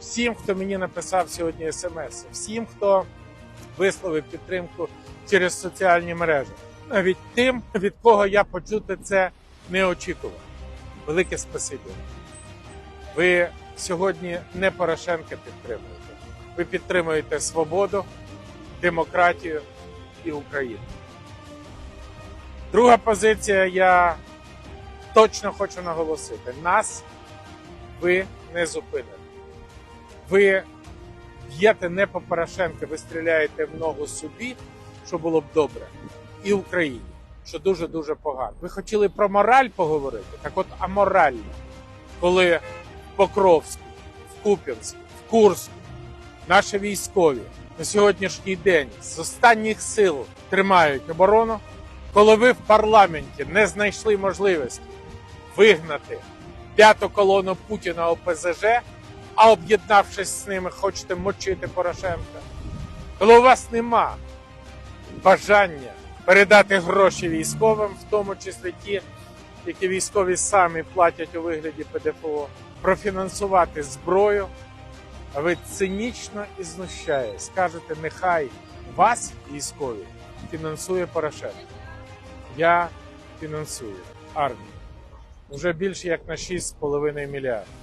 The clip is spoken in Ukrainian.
всім, хто мені написав сьогодні смс, всім, хто висловив підтримку через соціальні мережі, навіть тим, від кого я почути це не очікував. Велике спасибі. Ви сьогодні не Порошенка підтримуєте. Ви підтримуєте свободу, демократію і Україну. Друга позиція, я точно хочу наголосити: нас ви не зупините. Ви б'єте не по Порошенка, ви стріляєте в ногу собі, що було б добре, і Україні, що дуже дуже погано. Ви хотіли про мораль поговорити? Так от аморально, коли в Покровську, в Куп'янську, в Курську наші військові на сьогоднішній день з останніх сил тримають оборону, коли ви в парламенті не знайшли можливості вигнати п'яту колону Путіна ОПЗЖ, а об'єднавшись з ними, хочете мочити Порошенка, коли у вас нема бажання передати гроші військовим, в тому числі ті, які військові самі платять у вигляді ПДФО, профінансувати зброю, а ви цинічно і знущаєтесь, кажете, нехай вас, військові, фінансує Порошенко. Я фінансую армію. Вже більше як на 6,5 мільярдів.